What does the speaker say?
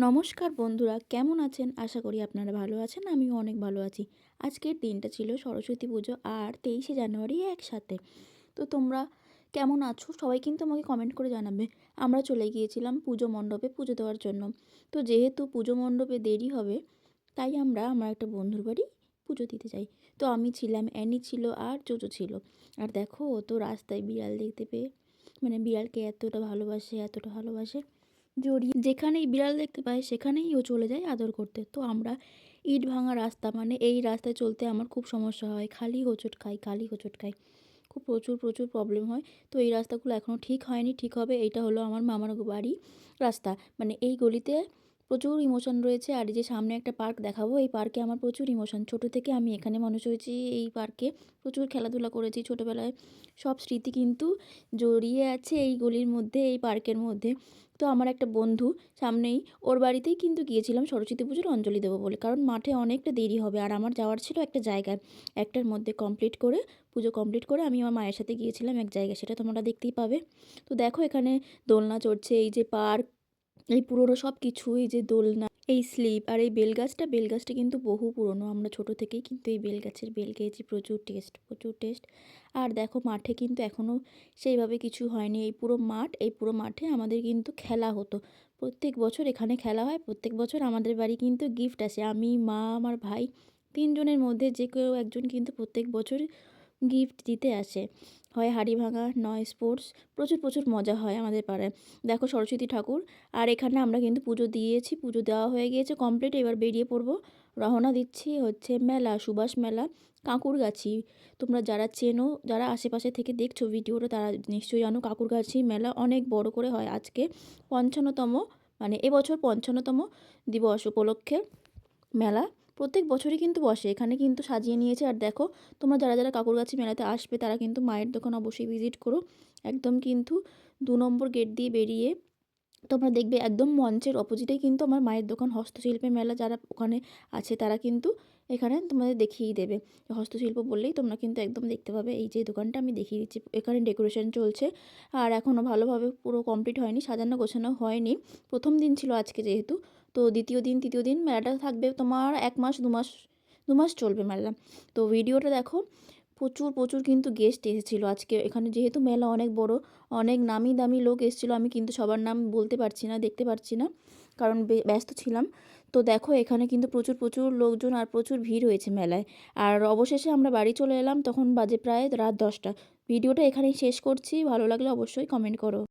নমস্কার বন্ধুরা, কেমন আছেন? আশা করি আপনারা ভালো আছেন, আমিও অনেক ভালো আছি। আজকের দিনটা ছিল সরস্বতী পুজো আর তেইশে জানুয়ারি একসাথে। তো তোমরা কেমন আছো? সবাই কিন্তু আমাকে কমেন্ট করে জানাবে। আমরা চলে গিয়েছিলাম পুজো মণ্ডপে পুজো দেওয়ার জন্য। তো যেহেতু পুজো মণ্ডপে দেরি হবে, তাই আমরা, আমার একটা বন্ধুর বাড়ি পুজো দিতে যাই। তো আমি ছিলাম, অ্যানি ছিল আর চোচো ছিল। আর দেখো, ও তো রাস্তায় বিড়াল দেখতে পেয়ে মানে বিড়ালকে এতটা ভালোবাসে এতটা ভালোবাসে। জড়িয়ে যেখানেই বিড়াল দেখতে পায়, সেখানেই ও চলে যায় আদর করতে। তো আমরা ইট ভাঙা রাস্তা মানে এই রাস্তায় চলতে আমার খুব সমস্যা হয়। খালি হোঁচট খাই, খালি হোঁচট খাই। খুব প্রচুর প্রচুর প্রবলেম হয়। তো এই রাস্তাগুলো এখনও ঠিক হয়নি, ঠিক হবে। এইটা হলো আমার মামার বাড়ি রাস্তা। মানে এই গলিতে প্রচুর ইমোশন রয়েছে। আর এই যে সামনে একটা পার্ক দেখাবো, এই পার্কে আমার প্রচুর ইমোশন ছোট থেকে আমি এখানে মানুষ হয়েছি, এই পার্কে প্রচুর খেলাধুলা করেছি ছোটোবেলায়। সব স্মৃতি কিন্তু জড়িয়ে আছে এই গলির মধ্যে, এই পার্কের মধ্যে। তো আমার একটা বন্ধু সামনেই, ওর বাড়িতেই কিন্তু গিয়েছিলাম সরস্বতী পুজোর অঞ্জলি দেবো বলে। কারণ মাঠে অনেকটা দেরি হবে। আর আমার যাওয়ার ছিল একটা জায়গায়, একটার মধ্যে কমপ্লিট করে, পুজো কমপ্লিট করে আমি আমার মায়ের সাথে গিয়েছিলাম এক জায়গায়। সেটা তোমরা দেখতেই পাবে। তো দেখো এখানে দোলনা চড়ছে, এই যে পার্ক এই পুরোনো সব কিছু এই যে দোলনা, এই স্লিপ আর এই বেলগাছটা বেলগাছটা কিন্তু বহু পুরনো। আমরা ছোট থেকেই কিন্তু এই বেলগাছের, বেল খেয়েছি প্রচুর টেস্ট প্রচুর টেস্ট। আর দেখো, মাঠে কিন্তু এখনও সেইভাবে কিছু হয়নি। এই পুরো মাঠ, এই পুরো মাঠে আমাদের কিন্তু খেলা হতো। প্রত্যেক বছর এখানে খেলা হয়, প্রত্যেক বছর আমাদের বাড়ি কিন্তু গিফট আসে। আমি, মা, আমার ভাই তিনজনের মধ্যে যে কেউ একজন কিন্তু প্রত্যেক বছর গিফট দিতে আসে। হয় হাড়ি ভাঙা নয় স্পোর্টস, প্রচুর প্রচুর মজা হয় আমাদের পাড়ায়। দেখো সরস্বতী ঠাকুর, আর এখানে আমরা কিন্তু পুজো দিয়েছি, পুজো দেওয়া হয়ে গিয়েছে কমপ্লিট এবার বেরিয়ে পড়ব। রওনা দিচ্ছি হচ্ছে মেলা, সুভাষ মেলা, কাঁকুরগাছি। তোমরা যারা চেনো, যারা আশেপাশে থেকে দেখছ ভিডিওটা, তারা নিশ্চয়ই জানো কাঁকুরগাছি মেলা অনেক বড় করে হয় আজকে। পঞ্চান্নতম মানে এবছর পঞ্চান্নতম দিবস উপলক্ষে মেলা। প্রত্যেক বছরই কিন্তু বসে, এখানে কিন্তু সাজিয়ে নিয়েছে। আর দেখো, তোমরা যারা যারা কাকুরগাছি মেলাতে আসবে, তারা কিন্তু মায়ের দোকান অবশ্যই ভিজিট করো। একদম কিন্তু দু নম্বর গেট দিয়ে বেরিয়ে তোমরা দেখবে একদম মঞ্চের অপোজিটেই কিন্তু আমার মায়ের দোকান হস্তশিল্পের মেলা যারা ওখানে আছে, তারা কিন্তু এখানে তোমাদের দেখিয়ে দেবে। হস্তশিল্প বললেই তোমরা কিন্তু একদম দেখতে পাবে। এই যে দোকানটা আমি দেখিয়ে দিচ্ছি, এখানে ডেকোরেশন চলছে। আর এখনও ভালোভাবে পুরো কমপ্লিট হয়নি, সাজানো গোছানো হয়নি। প্রথম দিন ছিল আজকে যেহেতু তো দ্বিতীয় দিন, তৃতীয় দিন মেলাটা থাকবে তোমার এক মাস, দু মাস দু মাস চলবে মেলা। তো ভিডিওটা দেখো, প্রচুর প্রচুর কিন্তু গেস্ট এসেছিল আজকে। এখানে যেহেতু মেলা অনেক বড়, অনেক নামি দামি লোক এসেছিল, আমি কিন্তু সবার নাম বলতে পারছি না, দেখতে পারছি না, কারণ ব্যস্ত ছিলাম। তো দেখো, এখানে কিন্তু প্রচুর প্রচুর লোকজন আর প্রচুর ভিড় হয়েছে মেলায়। আর অবশেষে আমরা বাড়ি চলে এলাম, তখন বাজে প্রায় রাত দশটা। ভিডিওটা এখানেই শেষ করছি, ভালো লাগলে অবশ্যই কমেন্ট করো।